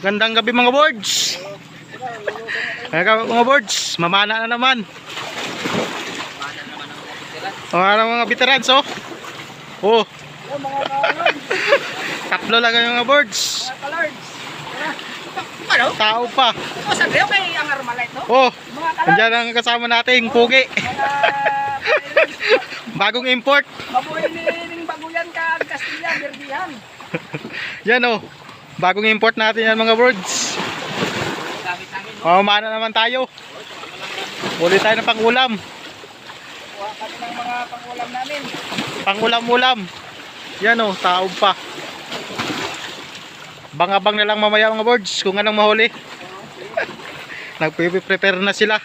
Gandang gabi mga boards. Mga, mga boards, mamana na naman. Ano mga veterans oh. Oh, Oh, tatlo lang yung mga boards. Ano? Tao pa. Ito sa Greo kay ang Armalite, no? Oh, andyan ang kasama nating pugi. mga Bagong import. baboy ni ning baguyan ka Castilla, Berdihan. Yan oh. Bagong import natin yan mga no? Oh, mana naman tayo. Uli tayo ng pangulam. Kuha kami ng mga pangulam namin. Pangulam-ulam. Yan oh, taob pa. Bangabang na lang mamaya mga boards kung anong mahuli. Nagpe-prepare na sila.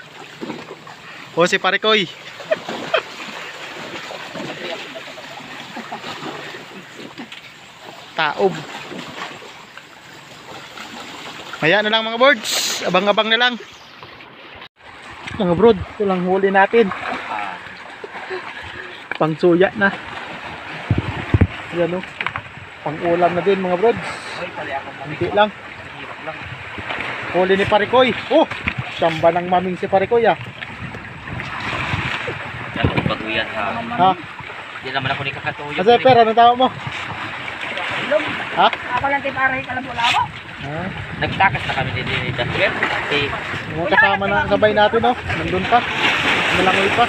O si Parikoy. Taob. Maya na lang mga boards. Abang-abang na lang. Mga brood, ito lang huli natin. Pangsuya na. Yan o. Pang-ulam na din mga ako Hindi lang. Huli ni Parikoy. Oh! Samba ng maming si Parikoy ah. Yan ang baguyan ha. Ha? Yan naman ako ni kakatuyo. Kasi per, anong tawag mo? Ha? Ako lang tayo para kalabulawa. Ha? Nagtakas na kami din ni Dasper. Kasi Yung kasama na sabay natin oh. Nandun pa. Malangoy pa.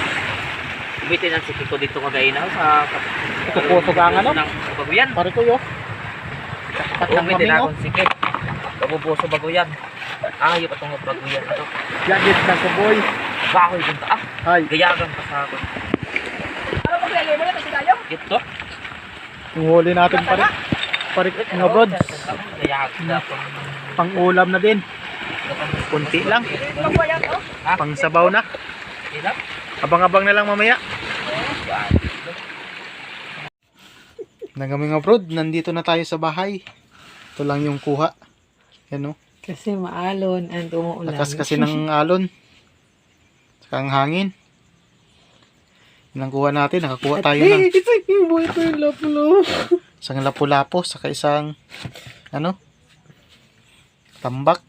umitin ang sikito dito kagayin ako sa Tukusog ang ano? ng baguyan. Oh. Tapat ng Umitin maming oh. akong sikit. Babubuso baguyan. Ayaw pa itong baguyan na to. Yagit na sa boy. Bahoy dun ta. Ah, Hay. gayagan pa sa ako. Ano pag lagay mo yan kasi tayo? Dito. Yung huli natin parik. Parik mga brods. Ako. Pang-ulam na din. Kunti lang. Oh? Pang-sabaw na. Abang-abang na lang mamaya. Nagami mga brod, nandito na tayo sa bahay. Ito lang yung kuha. Yan oh. Kasi maalon and umuulan. Lakas kasi ng alon. Saka ang hangin. Yan ang kuha natin. Nakakuha tayo ng Ito yung boy ko yung lapulo. Isang lapu-lapo. Saka isang ano? Tambak.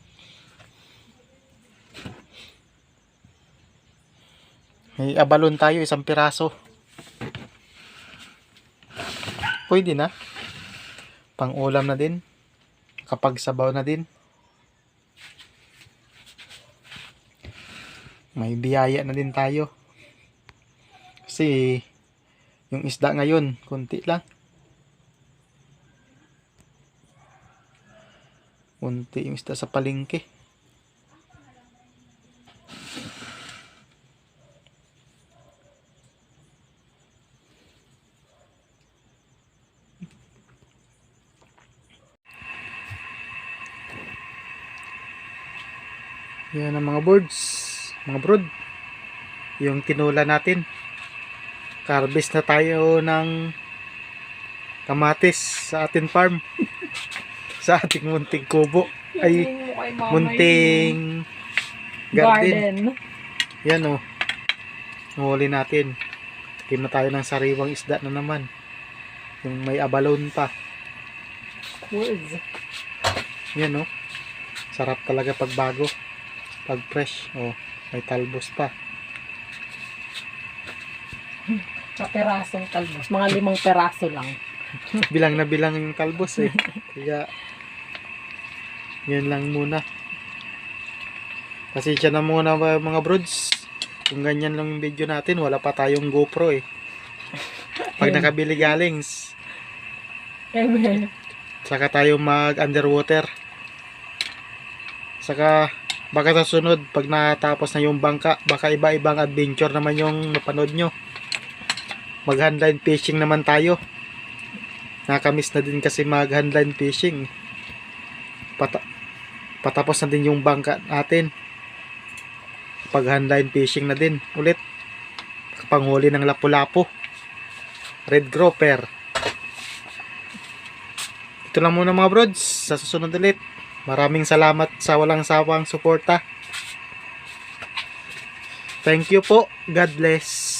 May abalon tayo. Isang piraso. Pwede na. Pang ulam na din. Kapag sabaw na din. May biyaya na din tayo. Kasi yung isda ngayon, kunti lang. Kunti yung sa palengke. Yan ang mga birds, mga brood. Yung tinula natin. Harvest na tayo ng kamatis sa ating farm. sa ating munting kubo. Ay, munting garden. garden. Yan o. Oh. Nahuli natin. Tikim na tayo ng sariwang isda na naman. Yung may abalon pa. Woods. Yan o. Oh. Sarap talaga pag bago. Pag fresh. Oh, may talbos pa. Sa perasong talbos. Mga limang peraso lang. bilang na bilang yung talbos eh. Kaya, yan lang muna. Kasi siya na muna mga brods. Kung ganyan lang yung video natin, wala pa tayong GoPro eh. Pag nakabili galing, s- Amen. saka tayo mag underwater. Saka, baka sa sunod, pag natapos na yung bangka, baka iba-ibang adventure naman yung napanood nyo. Mag handline fishing naman tayo. Nakamiss na din kasi mag handline fishing. Pata patapos na din yung bangka natin. Pag handline fishing na din ulit. Panghuli ng lapu-lapu. Red grouper. Ito lang muna mga brods. Sa susunod ulit. Maraming salamat sa walang sawang suporta. Thank you po. God bless.